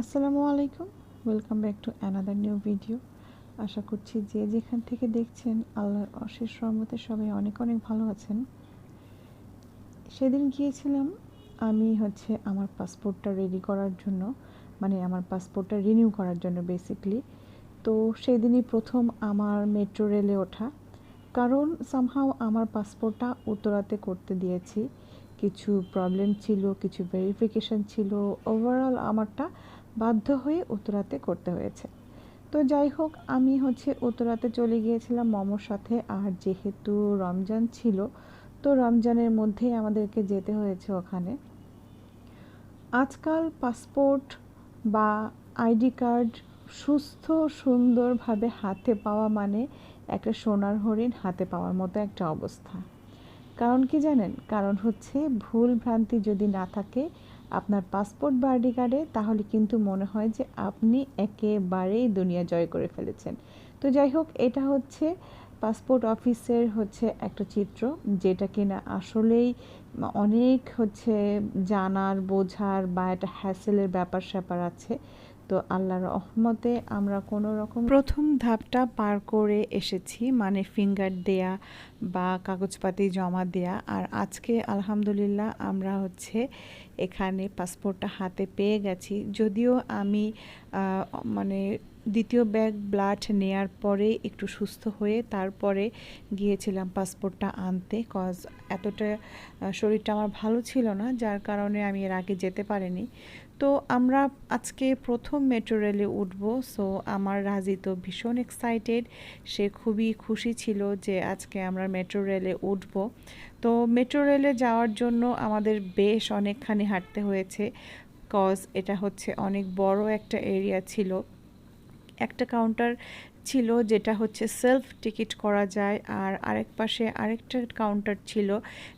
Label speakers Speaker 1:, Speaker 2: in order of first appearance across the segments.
Speaker 1: আসসালামু আলাইকুম। Welcome back to another new video আশা করছি যে যেখান থেকে দেখছেন, আল্লাহর অশেষ রহমতে সবাই অনেক অনেক ভালো আছেন। সেদিন গিয়েছিলাম, আমি হচ্ছে আমার পাসপোর্টটা রেডি করার জন্য মানে আমার পাসপোর্টটা রিনিউ করার জন্য বেসিকলি তো সেদিনই প্রথম আমার মেট্রো রেলে ওঠা। কারণ সামহাও আমার পাসপোর্টটা উত্তরাতে করতে দিয়েছি। কিছু প্রবলেম ছিল, কিছু ভেরিফিকেশান ছিল। ওভারঅল আমারটা বাধ্য হয়ে উত্তরাতে করতে হয়েছে। তো যাই হোক, আমি হচ্ছে উত্তরাতে চলে গিয়েছিলাম মমোর সাথে। আর যেহেতু রমজান ছিল, তো রমজানের মধ্যেই আমাদেরকে যেতে হয়েছে ওখানে। আজকাল পাসপোর্ট বা আইডি কার্ড সুস্থ, সুন্দরভাবে হাতে পাওয়া মানে একটা সোনার হরিণ হাতে পাওয়ার মতো একটা অবস্থা। কারণ কি জানেন? কারণ হচ্ছে ভুল ভ্রান্তি যদি না থাকে আপনার পাসপোর্ট বার্ডি কার্ডে, তাহলে কিন্তু মনে হয় যে আপনি একেবারেই দুনিয়া জয় করে ফেলেছেন। তো যাই হোক, এটা হচ্ছে পাসপোর্ট অফিসের হচ্ছে একটা চিত্র, যেটা কিনা আসলেই অনেক হচ্ছে জানার, বোঝার বা একটা হ্যাসেলের ব্যাপার স্যাপার আছে। তো আল্লাহর রহমতে আমরা কোনো রকম প্রথম ধাপটা পার করে এসেছি মানে ফিঙ্গার দেয়া বা কাগজপাতি জমা দেয়া। আর আজকে আলহামদুলিল্লাহ আমরা হচ্ছে এখানে পাসপোর্টটা হাতে পেয়ে গেছি। যদিও আমি মানে দ্বিতীয় ব্যাগ ব্লাড নেয়ার পরে একটু সুস্থ হয়ে তারপরে গিয়েছিলাম পাসপোর্টটা আনতে কজ এতটা শরীরটা আমার ভালো ছিল না, যার কারণে আমি এর আগে যেতে পারিনি। তো আমরা আজকে প্রথম মেট্রো রেলে উঠব সো আমার রাজি তো ভীষণ এক্সাইটেড সে খুবই খুশি ছিল যে আজকে আমরা মেট্রো রেলে উঠব। তো মেট্রো রেলে যাওয়ার জন্য আমাদের বেশ অনেকখানি হাঁটতে হয়েছে কজ এটা হচ্ছে অনেক বড় একটা এরিয়া ছিল। একটা কাউন্টার ছিল যেটা হচ্ছে সেলফ টিকিট করা যায় আর আরেক পাশে আরেকটা কাউন্টার ছিল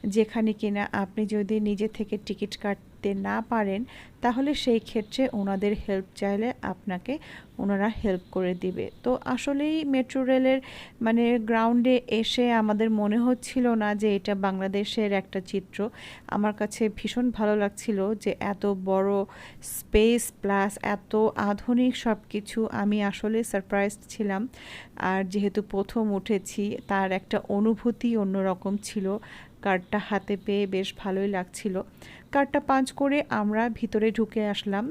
Speaker 1: যেখানে কিনা আপনি যদি নিজে থেকে টিকিট কাট দিতে না পারেন, তাহলে সেই ক্ষেত্রে ওনাদের হেল্প চাইলে আপনাকে ওনারা হেল্প করে দিবে। তো আসলেই মেট্রো রেলের মানে গ্রাউন্ডে এসে আমাদের মনে হচ্ছিল না যে এটা বাংলাদেশের একটা চিত্র। আমার কাছে ভীষণ ভালো লাগছিল যে এত বড় স্পেস প্লাস এত আধুনিক সব কিছু আমি আসলে সারপ্রাইজ ছিলাম। আর যেহেতু প্রথম উঠেছি, তার একটা অনুভূতি অন্যরকম ছিল। কার্ডটা হাতে পেয়ে বেশ ভালোই লাগছিল। কার্ডটা পাঞ্চ করে আমরা ভিতরে ঢুকে আসলাম।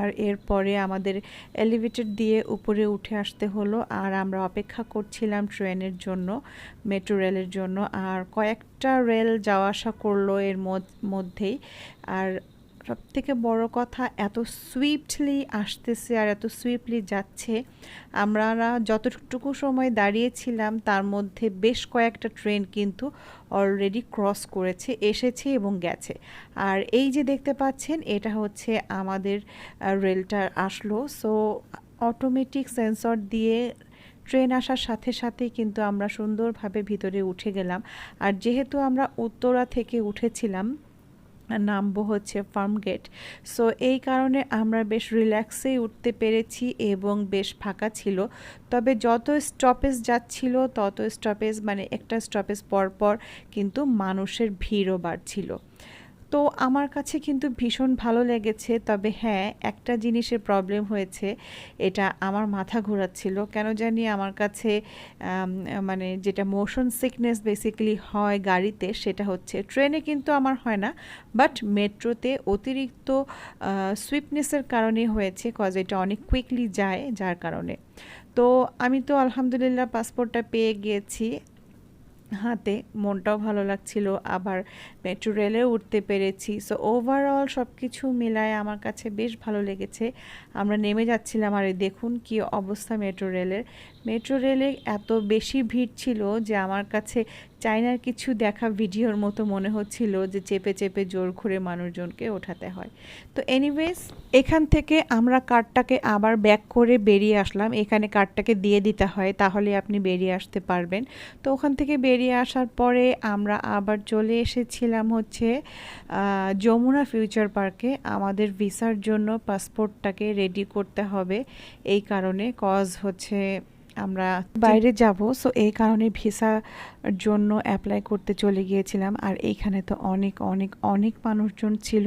Speaker 1: আর এরপরে আমাদের এলিভেটর দিয়ে উপরে উঠে আসতে হলো আর আমরা অপেক্ষা করছিলাম ট্রেনের জন্য, মেট্রো রেলের জন্য। আর কয়েকটা রেল যাওয়া আসা করল এর মধ্যেই। আর সব থেকে বড় কথা, এত সুইফটলি আসতেছে আর এত সুইফটলি যাচ্ছে। আমরা যতটুকু সময় দাঁড়িয়েছিলাম, তার মধ্যে বেশ কয়েকটা ট্রেন কিন্তু অলরেডি ক্রস করেছে, এসেছে এবং গেছে। আর এই যে দেখতে পাচ্ছেন, এটা হচ্ছে আমাদের রেলটা আসলো। সো অটোমেটিক সেন্সর দিয়ে ট্রেন আসার সাথে সাথে কিন্তু আমরা সুন্দরভাবে ভিতরে উঠে গেলাম। আর যেহেতু আমরা উত্তরা থেকে উঠেছিলাম নামবো হচ্ছে ফার্ম গেট সো এই কারণে আমরা বেশ রিল্যাক্সেই উঠতে পেরেছি এবং বেশ ফাঁকা ছিল। তবে যত স্টপেজ যাচ্ছিল, তত স্টপেজ মানে একটা স্টপেজ পর পর কিন্তু মানুষের ভিড়ও বাড়ছিল। তো আমার কাছে কিন্তু ভীষণ ভালো লেগেছে। তবে হ্যাঁ একটা জিনিসের প্রবলেম হয়েছে, এটা আমার মাথা ঘোরাচ্ছিল। কেন জানি আমার কাছে মানে যেটা মোশন সিকনেস বেসিক্যালি হয় গাড়িতে, সেটা হচ্ছে ট্রেনে কিন্তু আমার হয় না বাট মেট্রোতে অতিরিক্ত সুইপনেসের কারণে হয়েছে কজ এটা অনেক কুইকলি যায়, যার কারণে। তো আমি তো আলহামদুলিল্লাহ পাসপোর্টটা পেয়ে গিয়েছি হাতে মনটাও ভালো লাগছিল, আবার মেট্রো রেলেও উঠতে পেরেছি। সো ওভারঅল সব কিছু মিলায় আমার কাছে বেশ ভালো লেগেছে। আমরা নেমে যাচ্ছিলাম, আর দেখুন কি অবস্থা মেট্রো রেলের। মেট্রো রেলে এত বেশি ভিড় ছিল যে আমার কাছে চায়নার কিছু দেখা ভিডিওর মতো মনে হচ্ছিল যে চেপে চেপে জোর করে মানুষজনকে ওঠাতে হয়। তো এনিওয়েজ এখান থেকে আমরা কার্ডটাকে আবার ব্যাক করে বেরিয়ে আসলাম। এখানে কার্ডটাকে দিয়ে দিতে হয়, তাহলে আপনি বেরিয়ে আসতে পারবেন। তো ওখান থেকে আসার পরে আমরা আবার চলে এসেছিলাম হচ্ছে যমুনা ফিউচার পার্কে। আমাদের ভিসার জন্য পাসপোর্টটাকে রেডি করতে হবে। এই কারণে কজ হচ্ছে আমরা বাইরে যাব। সো এই কারণে ভিসার জন্য অ্যাপ্লাই করতে চলে গিয়েছিলাম। আর এইখানে তো অনেক অনেক অনেক মানুষজন ছিল।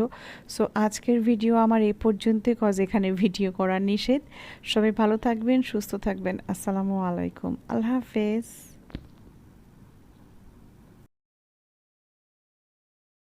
Speaker 1: সো আজকের ভিডিও আমার এ পর্যন্তই। কজ এখানে ভিডিও করা নিষেধ। সবাই ভালো থাকবেন, সুস্থ থাকবেন। আসসালামু আলাইকুম। আল্লাহ হাফেজ।